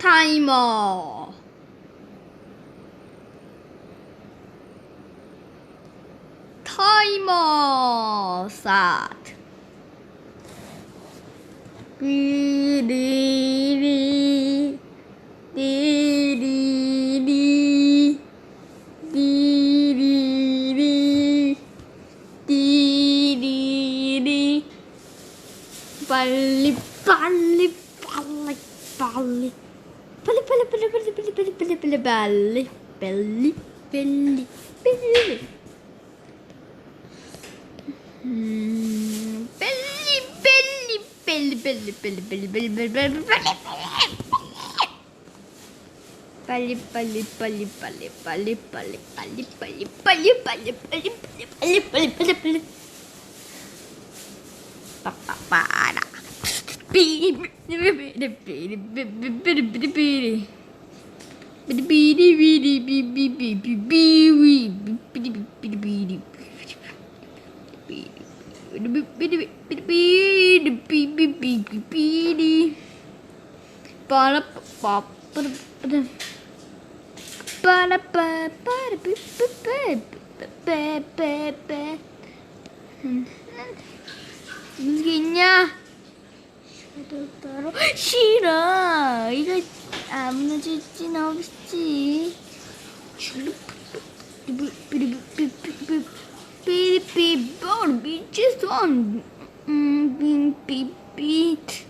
time. Time start. Bally, bally, bally, bally. 빨리 빨리 빨리 빨리 빨리 빨리 빨리 빨리 빨리 음 빨리 빨리 빨리 빨리 빨리 빨리 빨리 빨리 빨리 빨리 빨 Para pop para para para Giginya. 싫어. 이거 아무나 줄진 없지. 삐삐삐삐삐삐삐삐삐 미쳤어. 음, 삐삐삐. 음,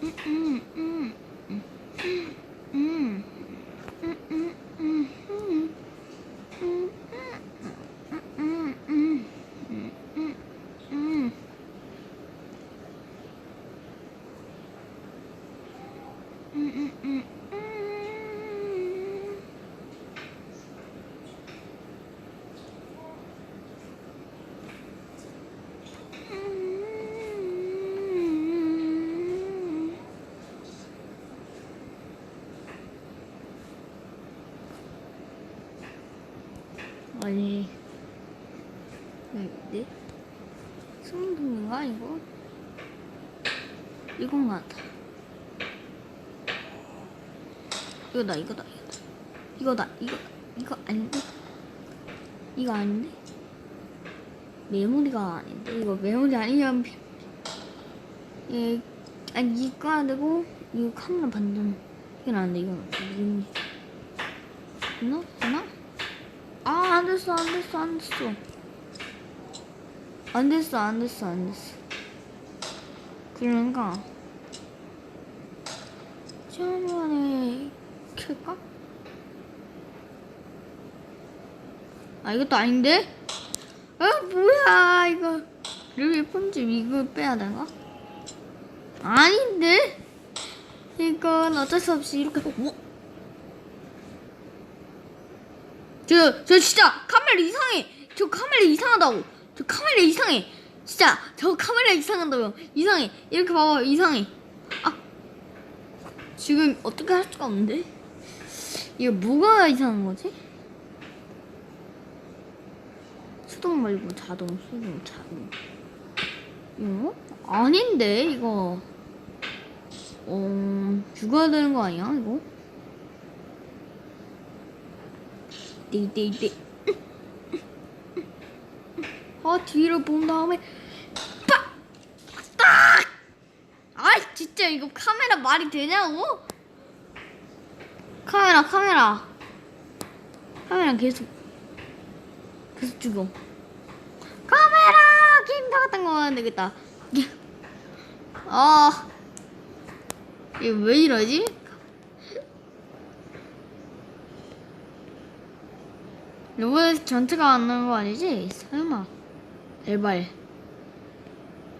Mm-mm. 니 이게 승동인가 이거? 이건 같아 이거다 이거다 이거다 이거 이거 아닌데 이거 아닌데 메모리가 아닌데 이거 메모리 아니면 예 아니 이거 안 되고 이거 카메라 반전 이건 안돼 이건 이건 되나 되나 아, 안 됐어, 안 됐어, 안 됐어. 안 됐어, 안 됐어, 안 됐어. 그러니까. 지난번에 켤까? 아, 이것도 아닌데? 아, 뭐야, 이거. 여기 편집 이거 빼야 되나? 아닌데? 이건 어쩔 수 없이 이렇게. 어? 저, 저 진짜 카메라 이상해. 저 카메라 이상하다고. 저 카메라 이상해. 진짜 저 카메라 이상하다고요. 이상해. 이렇게 봐봐 이상해. 아 지금 어떻게 할 수가 없는데? 이거 뭐가 이상한 거지? 수동 말고 자동, 수동, 자동. 이거? 아닌데 이거. 어, 죽어야 되는 거 아니야, 이거? 띠띠띠. 아, 뒤를 본 다음에, 빡! 딱! 아이, 진짜 이거 카메라 말이 되냐고? 카메라, 카메라. 카메라 계속, 계속 죽어. 카메라! 게임 다 같은 거 하면 되겠다. 아. 이게 왜 이러지? 로봇 전투가 안 나는 거 아니지? 설마. 제발.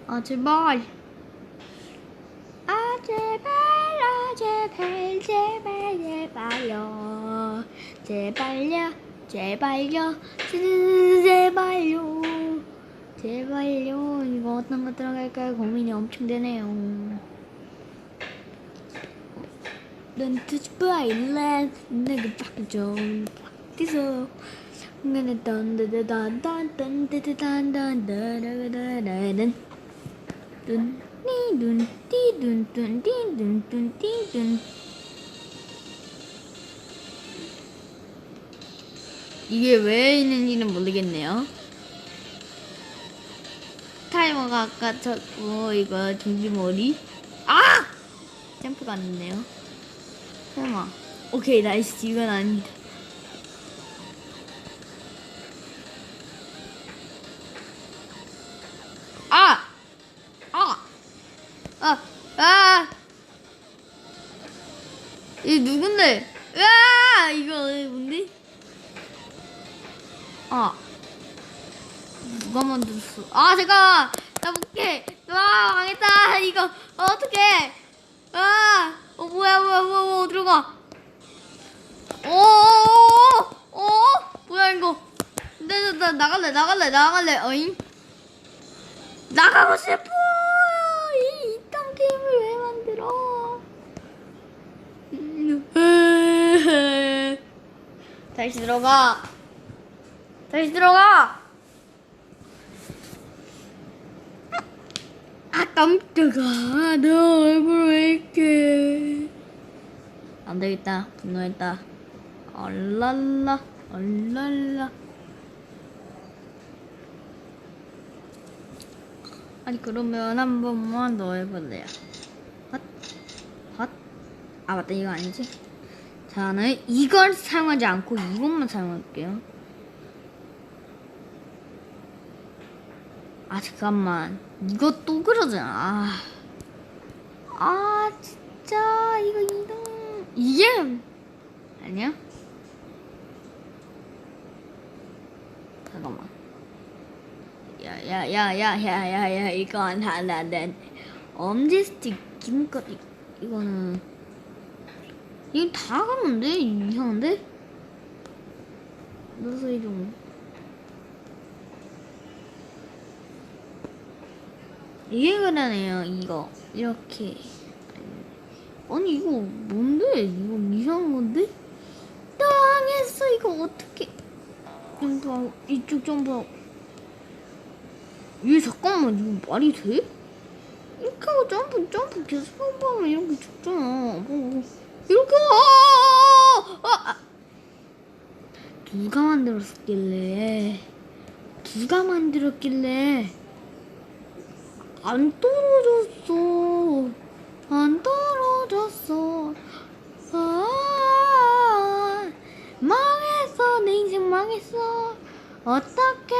아, 제발. 아, 제발, 아, 제발, 제발, 제발요. 제발요, 제발요, 제- 제발요. 제발요. 이거 어떤 거 들어갈까 고민이 엄청 되네요. 넌 투지바일랜 내가 바꾸 이게 왜 있는지는 모르겠네요 타이머가 아까 쳤고 이거 종지머리 아! 점프가 안 됐네요 설마 오케이 나이스 이건 아니다 이 누군데? 으아! 이거 뭔데? 아. 누가 만들었어? 아, 잠깐만! 나 못해! 와, 망했다! 이거, 어, 어떡해! 아! 어, 뭐야, 뭐야, 뭐야, 뭐야, 어디로 가? 오, 오, 오, 오, 뭐야, 이거. 나, 나, 나, 나갈래, 나갈래, 나갈래, 어잉? 나가고 싶어! 이, 이딴 게임을 왜 만들어? 음, 다시 들어가. 다시 들어가. 아 깜짝아, 너 얼굴 왜 이렇게? 안 되겠다, 분노했다. 얼랄라, 얼랄라. 아니 그러면 한 번만 더 해볼래요. 헛, 헛. 아 맞다 이거 아니지? 저는 이걸 사용하지 않고 이것만 사용할게요. 아 잠깐만 이거 또 그러잖아. 아, 아 진짜 이거 이동 이게 아니야? 잠깐만. 야야야야야야야 이거 안안안 엄지 스틱 이, 이거는 이거 다 가는데? 이상한데? 눌러서 이동 이게 그러네요 이거. 이렇게. 아니 이거 뭔데? 이거 이상한 건데? 당했어 이거 어떻게 점프하고 이쪽 점프하고. 얘 잠깐만 이거 말이 돼? 이렇게 하고 점프 점프 계속 점프하면 이렇게 죽잖아. 뭐, 이렇게 아, 아, 아. 누가 만들었길래? 누가 만들었길래? 안 떨어졌어. 안 떨어졌어. 아 망했어. 내 인생 망했어. 어떡해.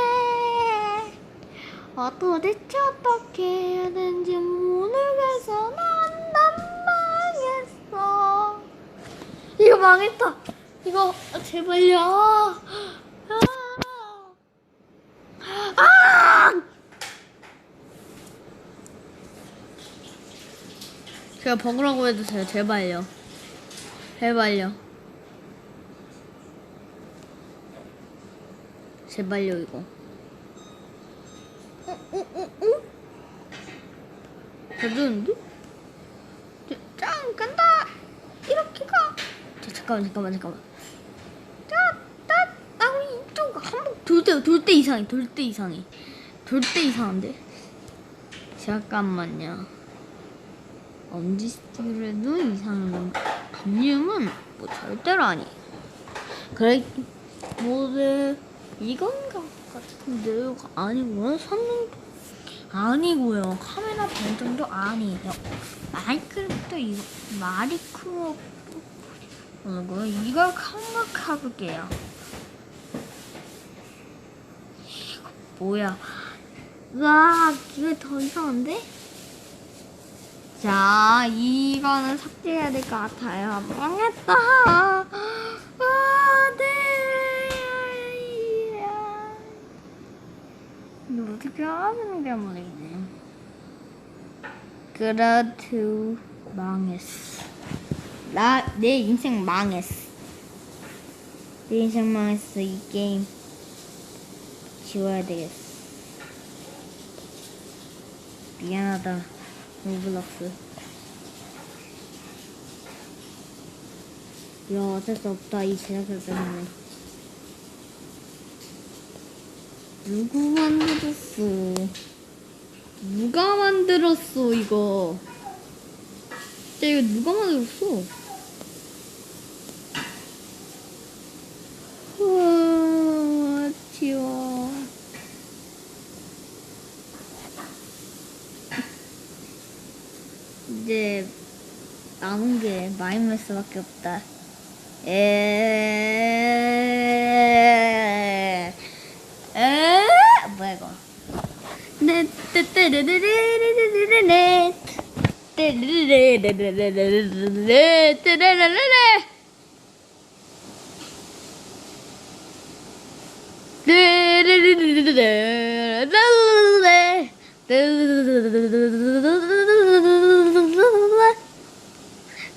아 도대체 어떻게 해야 되는지 모르겠어. 난, 망했다 이거 아, 제발요 아, 아! 제가 버그라고 해주세요 제발요 제발요 제발요 이거 어, 어, 어, 어? 잘 되는데? 짱, 간다! 이렇게 가! 자, 잠깐만, 잠깐만, 잠깐만. 자, 따, 아, 이쪽, 한번 돌 때, 돌 때 이상해, 돌 때 이상해. 돌 때 이상한데? 잠깐만요. 언제스트레도 이상한 분님은 뭐 절대로 아니. 그래 뭐래 이건 것 같은데요 아니고요 선릉 아니고요 카메라 변경도 아니에요 마이크로부터 이거 마리크로 그리고 이걸 한번 가볼게요. 이거 뭐야? 와 이거 더 이상한데? 자 이거는 삭제해야 될 것 같아요. 망했다. 아, 네. 이거 어떻게 하는 게 모르겠네 그래도 망했어 나 내 인생 망했어. 내 인생 망했어. 이 게임 지워야 되겠어. 미안하다. 로블록스. 야 어쩔 수 없다. 이 제작자 때문에. 누구 만들었어? 누가 만들었어 이거? 진짜 이거 누가 만들었어 우와 지워 이제 남은 게 마이너스밖에 없다. 에, 에, 뭐야 이거?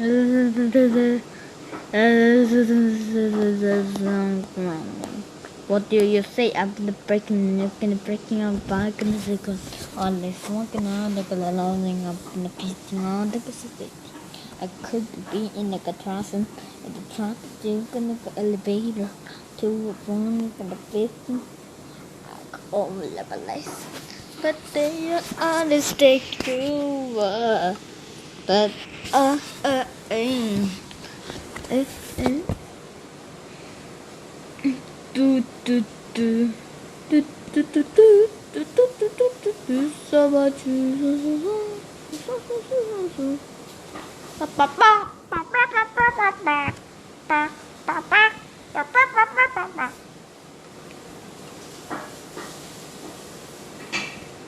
What do you say after the breaking looking breaking up back in the circle on the smoking on the lousing up in the pitching on the city? I could be in the catras and the truck taking the elevator to one in the fifth I over the place. But they are on the stage to work. Uh but uh uh um, uh, uh, do do do. Do do do do. Do do do do do do. So much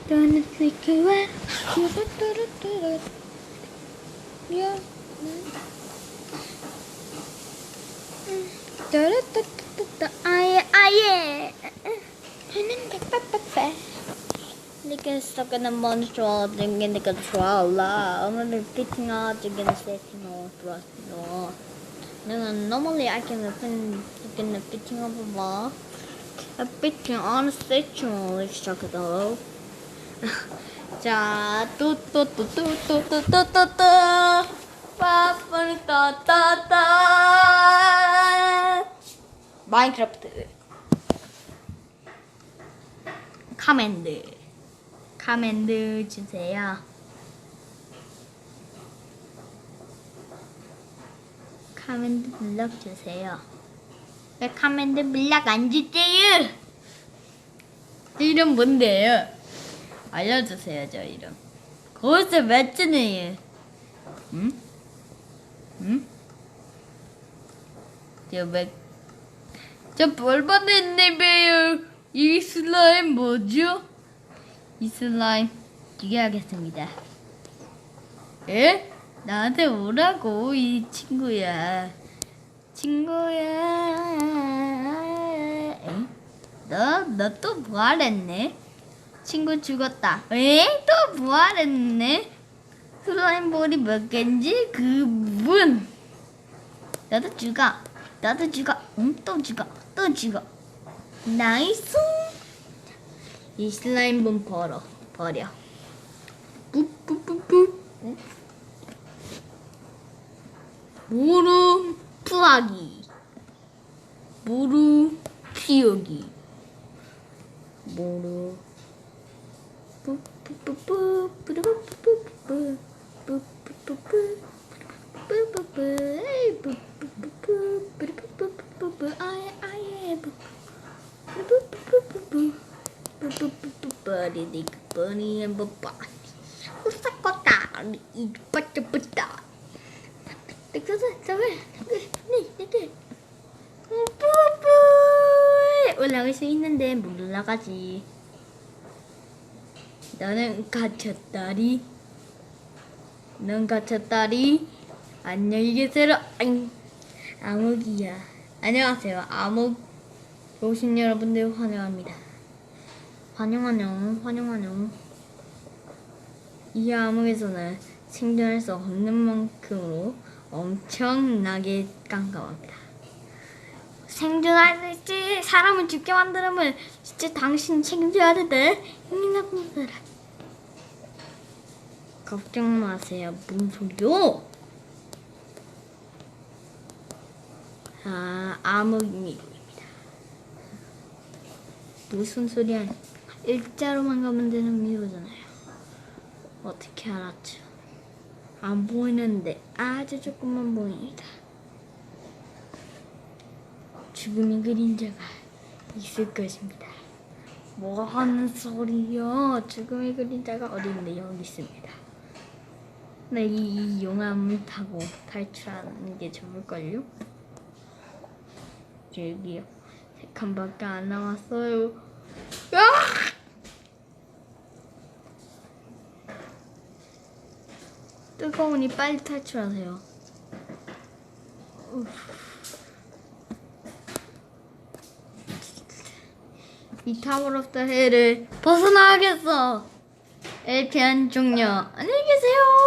Don't do do yeah. Like stuck in a monster in the controller. I'm gonna be picking out against this no trust no. No, normally I can open can picking up a ball. I'm picking on a statue like stuck at all. 자, 또또 빠빠리 따따따 마인크래프트. 카멘드. 카멘드 주세요. 카멘드 블럭 주세요. 왜 카멘드 블럭 안 주세요? 이름 뭔데요 알려주세요 저 이름 거기서 몇 주네요 응? 응? 저몇 저벌 받았네요. 이 슬라임 뭐죠? 이 슬라임 죽여야겠습니다. 에? 나한테 오라고 이 친구야. 친구야. 너너 또 부활했네. 친구 죽었다. 에? 또 부활했네. 슬라임 볼이 몇 개인지 그분. 나도 죽어. 나도 죽어. 응? 또 죽어. 또 죽어. 나이스. 이 슬라임 볼 버려. 버려. 뿌뿌뿌뿌. 무릎 푸하기. 무릎 피우기. 무릎 올라갈 수 있는데 못 올라가지 너는 갇혔다리. 넌 갇혔다리. 안녕히 계세요. 앙. 암흑이야. 안녕하세요. 암흑 오신 여러분들 환영합니다. 환영 환영 환영 환영 이 암흑에서는 생존할 수 없는 만큼으로 엄청나게 깜깜합니다 있지 사람을 죽게 만들면 진짜 당신 책임져야 되는데 힘이 나쁜 사람 걱정 마세요. 무슨 소리요? 아 암흑미로입니다. 무슨 소리야? 일자로만 가면 되는 미로잖아요. 어떻게 알았죠? 안 보이는데 아주 조금만 보입니다 죽음의 그림자가 있을 것입니다. 뭐 하는 소리요? 죽음의 그림자가 어디 있는데 여기 있습니다. 네, 이, 이 용암을 타고 탈출하는 게 좋을걸요? 저기요. 세 칸밖에 안 남았어요. 야! 뜨거우니 빨리 탈출하세요. 이더 헬을 벗어나겠어. 엘피안 종료. 안녕히 계세요.